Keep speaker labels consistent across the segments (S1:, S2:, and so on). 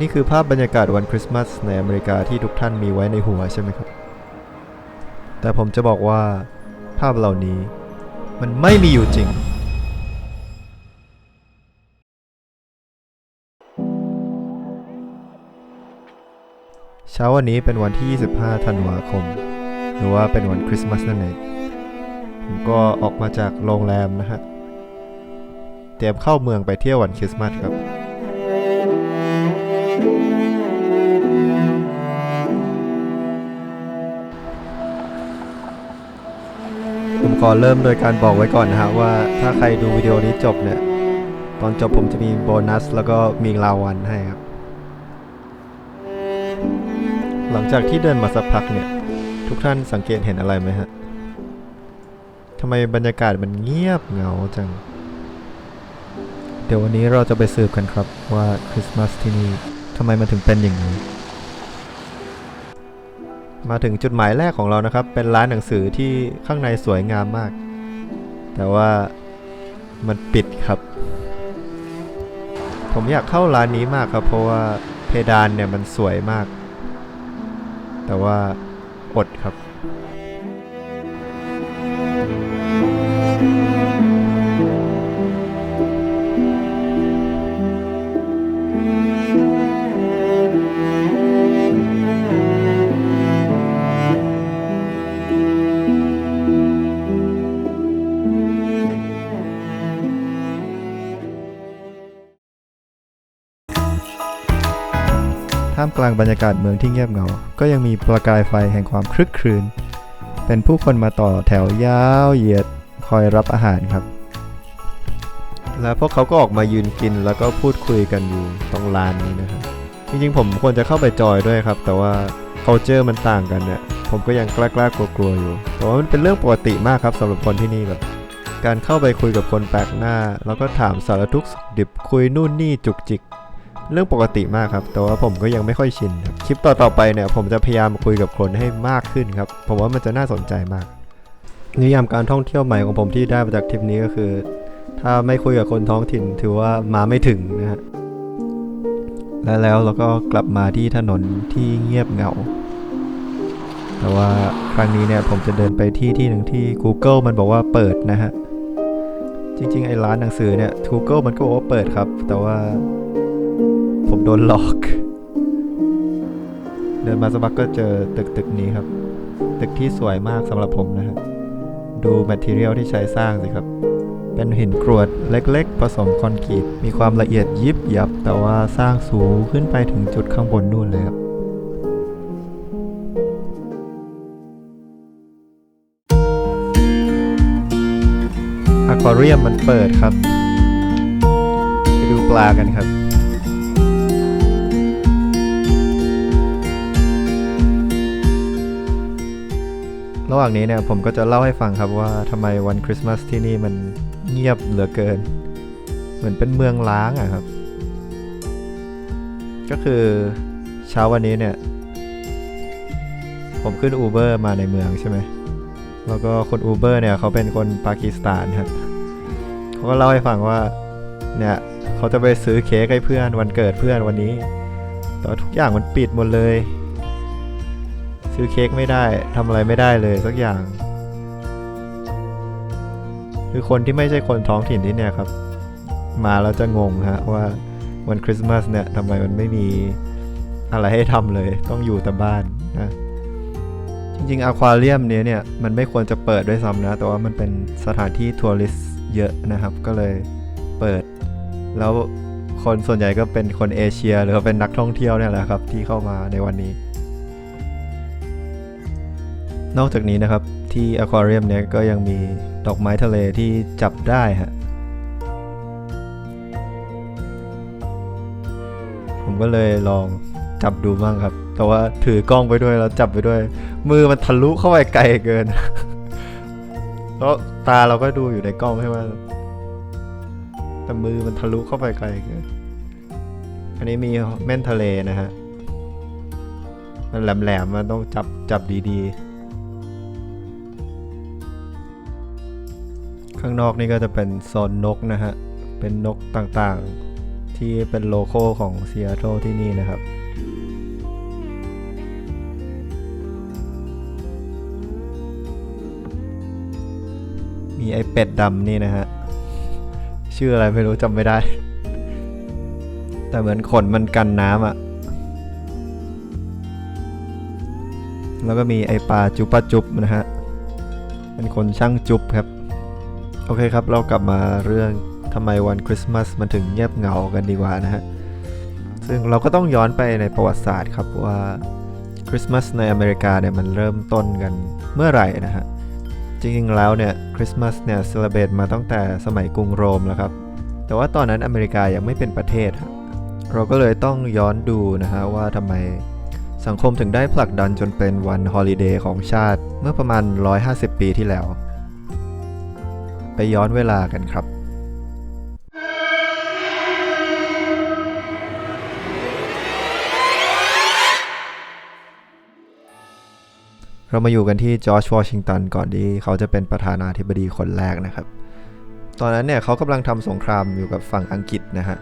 S1: นี่คือภาพบรรยากาศวันคริสต์มาสในอเมริกาที่ทุกท่านมีไว้ในหัวใช่ไหมครับ แต่ผมจะบอกว่าภาพเหล่านี้มันไม่มีอยู่จริง เช้าวันนี้เป็นวันที่ 25 ธันวาคม หรือว่าเป็นวันคริสต์มาสนั่นเอง ผมก็ออกมาจากโรงแรมนะฮะ เตรียมเข้าเมืองไปเที่ยววันคริสต์มาสครับผมขอเริ่มโดยการบอกไว้ก่อนนะฮะว่าถ้าใครดูวิดีโอนี้จบเนี่ย ตอนจบผมจะมีโบนัสแล้วก็มีรางวัลให้ครับ หลังจากที่เดินมาสักพักเนี่ย ทุกท่านสังเกตเห็นอะไรไหมฮะำไมบรรยากาศมันเงียบเหงาจัง เดี๋ยววันนี้เราจะไปสืบกันครับว่าคริสต์มาสที่นี่ทำไมมันถึงเป็นอย่างนี้ มาถึงจุดหมายแรกของเรานะครับ เป็นร้านหนังสือที่ข้างในสวยงามมาก แต่ว่ามันปิดครับ ผมอยากเข้าร้านนี้มากครับ เพราะว่าเพดานเนี่ยมันสวยมาก แต่ว่าอดครับ ท่ามกลางบรรยากาศเมืองที่เงียบเหงา ก็ยังมีประกายไฟแห่งความคลึกครื้น เป็นผู้คนมาต่อแถวยาวเหยียดคอยรับอาหารครับ และพวกเขาก็ออกมายืนกินแล้วก็พูดคุยกันอยู่ตรงลานนี้นะครับ จริงๆผมควรจะเข้าไปจอยด้วยครับ แต่ว่า culture มันต่างกันเนี่ย ผมก็ยังกล้าๆกลัวๆอยู่ แต่ว่ามันเป็นเรื่องปกติมากครับสำหรับคนที่นี่แบบการเข้าไปคุยกับคนแปลกหน้า แล้วก็ถามสารทุกข์ดิบคุยนู่นนี่จุกจิก เรื่องปกติมากครับ แต่ว่าผมก็ยังไม่ค่อยชินครับคลิปต่อๆไปเนี่ย ผมจะพยายามคุยกับคนให้มากขึ้นครับ ผมว่ามันจะน่าสนใจมาก นิยามการท่องเที่ยวใหม่ของผมที่ได้มาจากทริปนี้ก็คือ ถ้าไม่คุยกับคนท้องถิ่นถือว่ามาไม่ถึงนะฮะและแล้วเราก็กลับมาที่ถนนที่เงียบเหงา แต่ว่าครั้งนี้เนี่ยผมจะเดินไปที่ที่หนึ่งที่ Google มันบอกว่าเปิดนะฮะ จริงๆ ไอ้ร้านหนังสือเนี่ย Google มันก็บอกว่าเปิดครับ แต่ว่า ผมโดนหลอก เดินมาสักพักก็เจอตึกตึกนี้ครับ ตึกที่สวยมากสำหรับผมนะฮะ ดูแมทเทียลที่ใช้สร้างสิครับ เป็นหินกรวดเล็กๆ ผสมคอนกรีต มีความละเอียดยิบยับ แต่ว่าสร้างสูงขึ้นไปถึงจุดข้างบนนู่นเลยครับอควาเรียมมันเปิดครับ ไปดูปลากันครับ ระหว่างนี้เนี่ยผมก็จะเล่าให้ฟังครับว่าทำไมวันคริสต์มาสที่นี่มันเงียบเหลือเกิน เหมือนเป็นเมืองล้างอะครับ ก็คือเช้าวันนี้เนี่ย ผมขึ้นอูเบอร์มาในเมืองใช่ไหมแล้วก็คนอูเบอร์เนี่ยเขาเป็นคนปากีสถานครับเขาก็เล่าให้ฟังว่าเนี่ยเขาจะไปซื้อเค้กให้เพื่อนวันเกิดเพื่อนวันนี้ แต่ทุกอย่างมันปิดหมดเลย ซื้อเค้กไม่ได้ทำอะไรไม่ได้เลยสักอย่าง คือคนที่ไม่ใช่คนท้องถิ่นที่เนี่ยครับ มาแล้วจะงงฮะว่าวันคริสต์มาสเนี่ยทำไมมันไม่มีอะไรให้ทำเลย ต้องอยู่แต่บ้านนะจริงๆอควาเรียมเนี้ยเนี่ย มันไม่ควรจะเปิดด้วยซ้ำนะ แต่ว่ามันเป็นสถานที่ทัวริสเยอะนะครับ ก็เลยเปิด แล้วคนส่วนใหญ่ก็เป็นคนเอเชีย หรือว่าเป็นนักท่องเที่ยวเนี่ยแหละครับ ที่เข้ามาในวันนี้ นอกจากนี้นะครับที่อควาเรียมเนี่ยก็ยังมีดอกไม้ทะเลที่จับได้ฮะผมก็เลยลองจับดูบ้างครับ แต่ว่าถือกล้องไปด้วยแล้วจับไปด้วย มือมันทะลุเข้าไปไกลเกิน แล้วตาเราก็ดูอยู่ในกล้องใช่ไหมแต่มือมันทะลุเข้าไปไกลเกิน อันนี้มีแม่นทะเลนะฮะ มันแหลมๆมันต้องจับจับดีๆ ข้างนอกนี่ก็จะเป็นโซนนกนะฮะ เป็นนกต่างๆที่เป็นโลโก้ของเซีแอตเทิลที่นี่นะครับมีไอเป็ดดำนี่นะฮะ ชื่ออะไรไม่รู้จำไม่ได้ แต่เหมือนขนมันกันน้ำอะแล้วก็มีไอปลาจุปะจุบนะฮะ เป็นคนช่างจุบครับ โอเคครับ เรากลับมาเรื่องทำไมวันคริสต์มาสมันถึงเงียบเหงากันดีกว่านะฮะ ซึ่งเราก็ต้องย้อนไปในประวัติศาสตร์ครับว่าคริสต์มาสในอเมริกาเนี่ยมันเริ่มต้นกันเมื่อไหร่นะฮะ จริงๆแล้วเนี่ยคริสต์มาสเนี่ยเซเลบตมาตั้งแต่สมัยกรุงโรมแล้วครับ แต่ว่าตอนนั้นอเมริกายังไม่เป็นประเทศ เราก็เลยต้องย้อนดูนะฮะว่าทำไมสังคมถึงได้ผลักดันจนเป็นวันฮอลิเดย์ของชาติเมื่อประมาณ 150 ปีที่แล้ว ไปย้อนเวลากันครับ เรามาอยู่กันที่จอร์จวอชิงตันก่อนที่เขาจะเป็นประธานาธิบดีคนแรกนะครับ ตอนนั้นเนี่ยเขากำลังทำสงครามอยู่กับฝั่งอังกฤษนะฮะ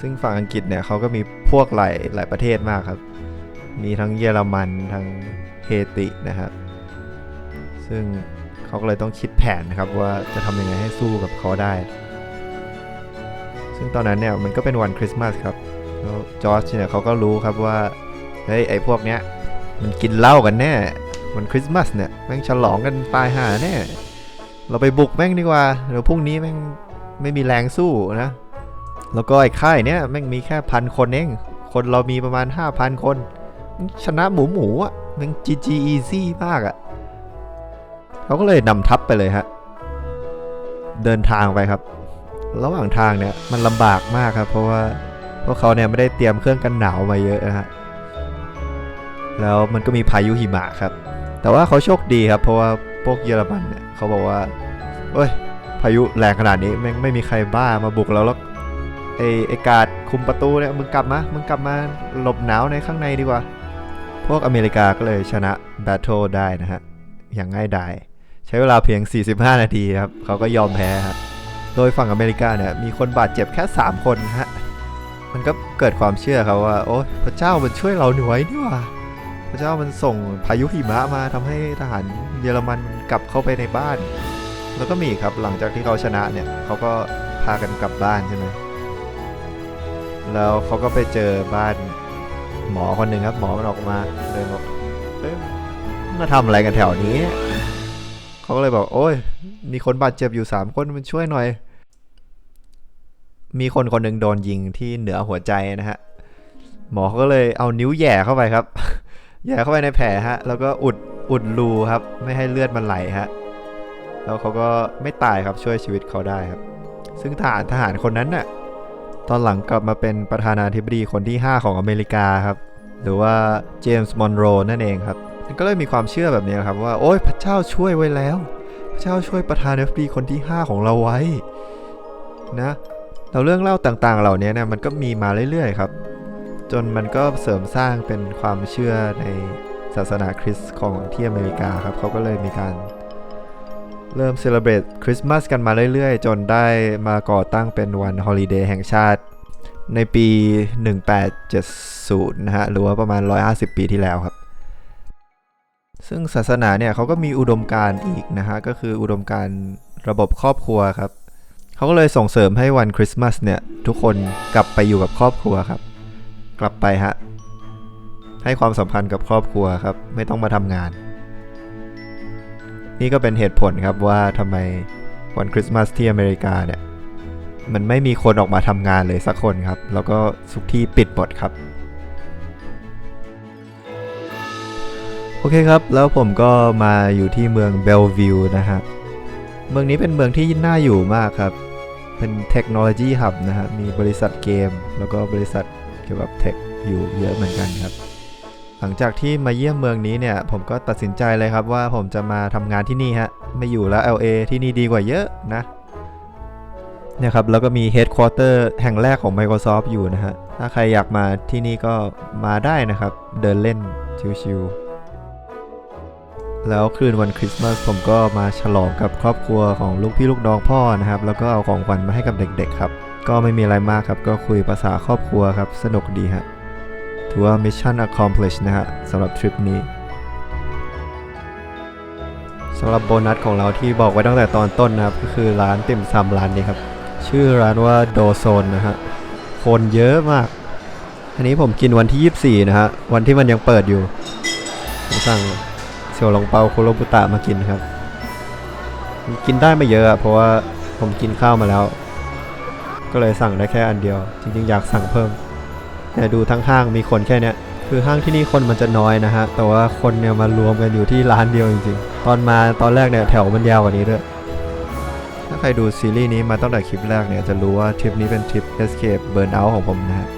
S1: ซึ่งฝั่งอังกฤษเนี่ยเขาก็มีพวกหลายหลายประเทศมากครับ มีทั้งเยอรมันทั้งเฮตินะครับซึ่ง เขาก็เลยต้องคิดแผนนะครับว่าจะทำยังไงให้สู้กับเขาได้ ซึ่งตอนนั้นเนี่ยมันก็เป็นวันคริสต์มาสครับแล้วจอร์จเนี่ยเขาก็รู้ครับว่าเฮ้ยไอ้พวกเนี้ยมันกินเหล้ากันแน่วันคริสต์มาสเนี่ยแม่งฉลองกันตายห่าแน่เราไปบุกแม่งดีกว่าเดี๋ยวพรุ่งนี้แม่งไม่มีแรงสู้นะแล้วก็ไอ้ค่ายเนี้ยแม่งมีแค่พันคนเองคนเรามีประมาณ 5,000 คนมันชนะหมูหมูอะแม่ง GG easy มากอะ เขาก็เลยนำทัพไปเลยฮะ เดินทางไปครับ ระหว่างทางเนี่ยมันลำบากมากครับ เพราะว่าพวกเขาเนี่ยไม่ได้เตรียมเครื่องกันหนาวมาเยอะนะฮะ แล้วมันก็มีพายุหิมะครับ แต่ว่าเขาโชคดีครับ เพราะว่าพวกเยอรมันเนี่ยเขาบอกว่าเอ้ย พายุแรงขนาดนี้แม่งไม่มีใครบ้ามาบุกเราแล้วไอไอกาดคุมประตูเนี่ยมึงกลับมามึงกลับมาหลบหนาวในข้างในดีกว่า พวกอเมริกาก็เลยชนะแบทเทิลได้นะฮะ อย่างง่ายดาย ใช้เวลาเพียง 45 นาทีครับเขาก็ยอมแพ้ครับโดยฝั่งอเมริกาเนี่ยมีคนบาดเจ็บแค่ 3 คนฮะมันก็เกิดความเชื่อครับว่า โอ้ยพระเจ้ามันช่วยเราหน่วยนี่ว่าพระเจ้ามันส่งพายุหิมะมาทำให้ทหารเยอรมันกลับเข้าไปในบ้าน แล้วก็มีครับหลังจากที่เขาชนะเนี่ยเขาก็พากันกลับบ้านใช่ไหมแล้วเขาก็ไปเจอบ้านหมอคนหนึ่งครับ หมอมันออกมาเดินบอกเอ้ยมาทำอะไรกันแถวนี้ เขาก็เลยบอก โอ้ย มีคนบาดเจ็บอยู่สามคนมันช่วยหน่อย มีคนคนหนึ่งโดนยิงที่เหนือหัวใจนะฮะ หมอเขาก็เลยเอานิ้วแย่เข้าไปครับ แย่เข้าไปในแผลฮะ แล้วก็อุดอุดรูครับ ไม่ให้เลือดมันไหลฮะ แล้วเขาก็ไม่ตายครับช่วยชีวิตเขาได้ครับ ซึ่งทหารทหารคนนั้นน่ะตอนหลังกลับมาเป็นประธานาธิบดีคนที่ 5 ของอเมริกาครับ หรือว่าเจมส์มอนโรนั่นเองครับ มันก็เลยมีความเชื่อแบบนี้ครับว่าโอ้ยพระเจ้าช่วยไว้แล้ว พระเจ้าช่วยประธานาธิบดีคนที่ 5 ของเราไว้นะแล้วเรื่องเล่าต่างๆ เหล่านี้เนี่ยมันก็มีมาเรื่อยๆครับ จนมันก็เสริมสร้างเป็นความเชื่อในศาสนาคริสต์ของที่อเมริกาครับเขาก็เลยมีการเริ่มเซเลบรตคริสต์มาสกันมาเรื่อยๆ จนได้มาก่อตั้งเป็นวันฮอลิเดย์แห่งชาติในปี 1870 นะฮะ หรือว่าประมาณ 150 ปีที่แล้วครับ ซึ่งศาสนาเนี่ยเขาก็มีอุดมการณ์อีกนะฮะก็คืออุดมการณ์ระบบครอบครัวครับเขาก็เลยส่งเสริมให้วันคริสต์มาสเนี่ยทุกคนกลับไปอยู่กับครอบครัวครับ กลับไปฮะให้ความสำคัญกับครอบครัวครับ ไม่ต้องมาทำงาน นี่ก็เป็นเหตุผลครับว่าทำไมวันคริสต์มาสที่อเมริกาเนี่ยมันไม่มีคนออกมาทำงานเลยสักคนครับ แล้วก็สุกที่ปิดหมดครับ โอเคครับ แล้วผมก็มาอยู่ที่เมืองเบลวิวนะฮะ เมืองนี้เป็นเมืองที่น่าอยู่มากครับ เป็นเทคโนโลยีหับนะฮะ มีบริษัทเกม แล้วก็บริษัทเกี่ยวกับเทคอยู่เยอะเหมือนกันครับ หลังจากที่มาเยี่ยมเมืองนี้เนี่ย ผมก็ตัดสินใจเลยครับว่าผมจะมาทำงานที่นี่ฮะ ไม่อยู่แล้ว LA ที่นี่ดีกว่าเยอะนะเนี่ยครับแล้วก็มี Headquarter แห่งแรกของ Microsoft อยู่นะฮะ ถ้าใครอยากมาที่นี่ก็มาได้นะครับ เดินเล่นชิวๆ แล้วคืนวันคริสต์มาสผมก็มาฉลองกับครอบครัวของลูกพี่ลูกน้องพ่อนะครับ แล้วก็เอาของขวัญมาให้กับเด็กๆครับ ก็ไม่มีอะไรมากครับ ก็คุยภาษาครอบครัวครับ สนุกดีฮะ ถือว่า mission accomplished นะฮะสำหรับทริปนี้สำหรับโบนัสของเราที่บอกไว้ตั้งแต่ตอนต้นนะครับ ก็คือร้านติ่มซำร้านนี้ครับ ชื่อร้านว่าโดโซนนะฮะ คนเยอะมาก อันนี้ผมกินวันที่ 24 นะฮะ วันที่มันยังเปิดอยู่ผมสั่ง เสี่ยวหลงเปาโคโรบุตะมากินครับ กินได้ไม่เยอะอะเพราะว่าผมกินข้าวมาแล้ว ก็เลยสั่งได้แค่อันเดียว จริงๆ อยากสั่งเพิ่ม แต่ดูทั้งห้างมีคนแค่เนี้ยคือห้างที่นี่คนมันจะน้อยนะฮะ แต่ว่าคนเนี่ยมารวมกันอยู่ที่ร้านเดียวจริงๆ ตอนมาตอนแรกเนี่ยแถวมันยาวกว่านี้ด้วย ถ้าใครดูซีรีส์นี้มาตั้งแต่คลิปแรกเนี่ยจะรู้ว่าทริปนี้เป็นทริป escape burnout ของผมนะฮะ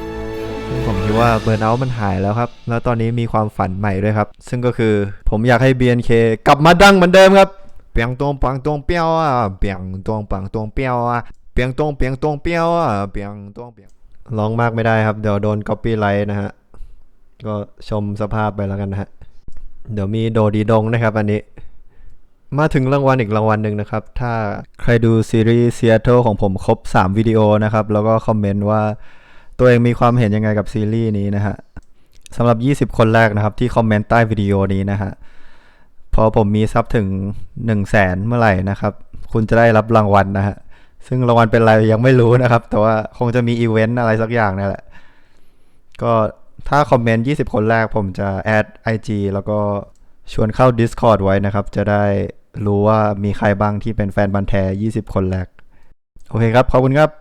S1: ผมคิดว่าเบิร์นเอาท์มันหายแล้วครับ แล้วตอนนี้มีความฝันใหม่ด้วยครับ ซึ่งก็คือผมอยากให้ BNK กลับมาดังเหมือนเดิมครับเปียงตวงปังตวงเปียวอะเปียงตวงปังตวงเปียวอะเปียงตวงเปียงตวงเปียวอะเปียงตวงเปียงร้องมากไม่ได้ครับ เดี๋ยวโดน copyright นะฮะ ก็ชมสภาพไปแล้วกันนะฮะ เดี๋ยวมีโดดีดงนะครับอันนี้ มาถึงรางวัลอีกรางวัลหนึ่งนะครับ ถ้าใครดูซีรีส์ Seattle ของผมครบ 3 วิดีโอนะครับ แล้วก็คอมเมนต์ว่า ตัวเองมีความเห็นยังไงกับซีรีส์นี้นะฮะสำหรับ 20 คนแรกนะครับ ที่คอมเมนต์ใต้วิดีโอนี้นะฮะพอผมมีซับถึง 1 0 0 0 0แสนเมื่อไหร่นะครับ คุณจะได้รับรางวัลนะฮะซึ่งรางวัลเป็นอะไรยังไม่รู้นะครับ แต่ว่าคงจะมีอีเวนต์อะไรสักอย่างนี่แหละ ก็ถ้าคอมเมนต์ 20 คนแรกผมจะแอด IG แล้วก็ชวนเข้า Discord ไว้นะครับ จะได้รู้ว่ามีใครบ้างที่เป็นแฟนบันแท้ 20 คนแรก โอเคครับ ขอบคุณครับ